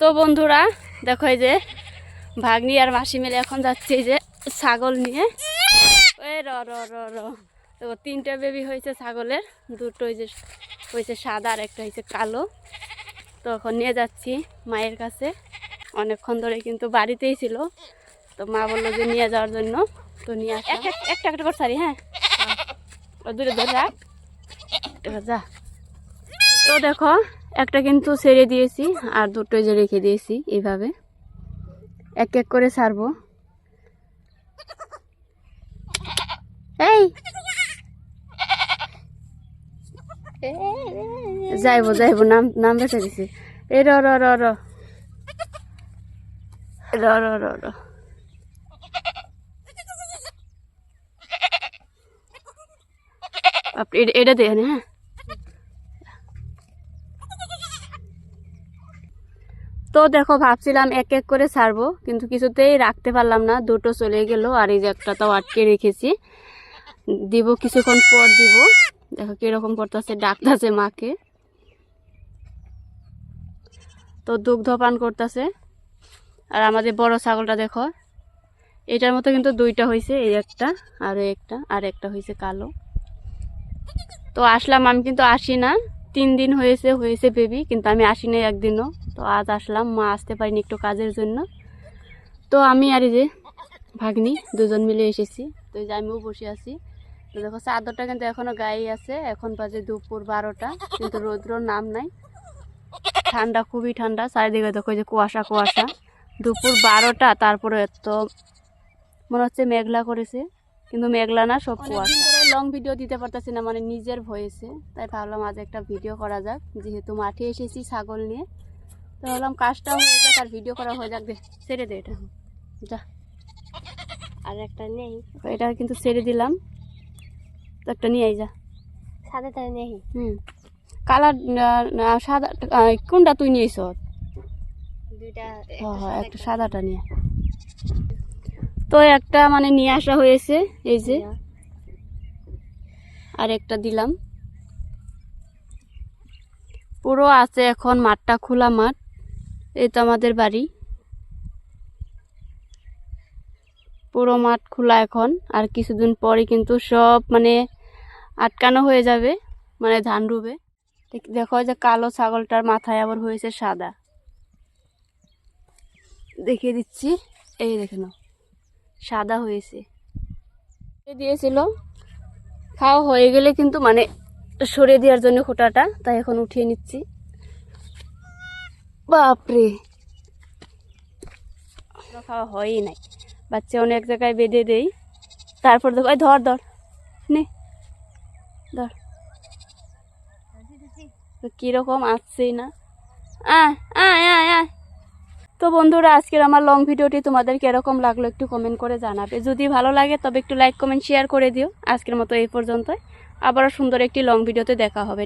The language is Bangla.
তো বন্ধুরা দেখো এই যে ভাগ্নি আর মাসি মিলে এখন যাচ্ছে এই যে ছাগল নিয়ে। ওই র র র র। দেখো তিনটা বেবি হয়েছে ছাগলের দুটো ওই যে হয়েছে সাদা আর একটা হয়েছে কালো। তো এখন নিয়ে যাচ্ছি মায়ের কাছে। অনেকক্ষণ ধরে কিন্তু বাড়িতেই ছিল। তো মা বলল যে নিয়ে যাওয়ার জন্য। তো নিয়ে আস একটা একটা করে সারি হ্যাঁ। ও দূরে ধরে রাখ। যা। তো দেখো, একটা কিন্তু ছেড়ে দিয়েছি আর দুটো যে রেখে দিয়েছি এইভাবে। এক এক করে ছাড়বো এই! যাইবো যাইবো, নাম নাম বেঁচে দিছি। এই র র র র। র র র র। এটা- দেখেন হ্যাঁ। তো দেখো, ভাবছিলাম এক এক করে ছাড়বো কিন্তু কিছুতেই রাখতে পারলাম না। দুটো চলে গেল, আর এই যে একটা তাও আটকে রেখেছি। দিব কিছুক্ষণ পর দিব। দেখো কীরকম করতেছে ডাকতেছে মাকে। তো দুগ্ধ পান করতেছে। আর আমাদের বড় ছাগলটা দেখো, এটার মতো কিন্তু দুইটা হয়েছে এই একটা আর একটা আর একটা হয়েছে কালো। তো আসলাম, আমি কিন্তু আসি না। তিন দিন হয়েছে হয়েছে বেবি কিন্তু আমি আসি নাই একদিনও। তো আজ আসলাম, মা আসতে পারিনি একটু কাজের জন্য। তো আমি আর যে ভাগ্নি দুজন মিলে এসেছি। তো যে আমিও বসে আছি। তো দেখো, চাদরটা কিন্তু এখনও গায়ে আছে। এখন বাজে দুপুর বারোটা, কিন্তু রৌদ্রর নাম নাই। ঠান্ডা, খুবই ঠান্ডা। চারিদিকে দেখো যে কুয়াশা কুয়াশা। দুপুর বারোটা, তারপরে এত মনে হচ্ছে মেঘলা করেছে, কিন্তু মেঘলা না, সব কুয়াশা। লং ভিডিও দিতে পারতেছি না মানে নিজের ভয়েসে তাই ভাবলাম আজ একটা ভিডিও করা যাক যেহেতু মাঠে এসেছি ছাগল নিয়ে। তো ভাবলাম কাজটাও হয়ে যাক আর ভিডিও করা হয়ে যাক। ছেড়ে দে এটা। যা। আর একটা নেই। এটা কিন্তু ছেড়ে দিলাম। তো একটা নিয়ে যা। সাদাটা নেই। হুম। কালার সাদা কোনটা তুই নিয়েছ দুইটা হ্যাঁ হ্যাঁ একটা সাদাটা নিয়ে তো একটা মানে নিয়ে আসা হয়েছে এই যে। আর একটা দিলাম। পুরো আছে এখন মাঠটা খোলা মাঠ। এই তো আমাদের বাড়ি। পুরো মাঠ খোলা এখন। আর কিছুদিন পরে কিন্তু সব মানে আটকানো হয়ে যাবে মানে ধান রুবে। দেখ- যে কালো ছাগলটার মাথায় আবার হয়েছে সাদা। দেখিয়ে দিচ্ছি। এই দেখে সাদা হয়েছে। দিয়েছিল। খাওয়া হয়ে গেলে কিন্তু মানে সরে দেওয়ার জন্য খোটাটা, তাই এখন উঠিয়ে নিচ্ছি। বাপরে! খাওয়া হয়ই নাই। বাচ্চা অনেক জায়গায় বেঁধে দেই। তারপর দেখো ধর ধর, নে, ধর। কীরকম আসছেই না। আয় আয় আয় আয়। তো বন্ধুরা, আজকের আমার লং ভিডিওটি তোমাদের কীরকম লাগল, একটু কমেন্ট করে জানাবে। যদি ভালো লাগে, তবে একটু লাইক কমেন্ট শেয়ার করে দিও। আজকের মতো এই পর্যন্তই। আবারও সুন্দর একটি লং ভিডিওতে দেখা হবে।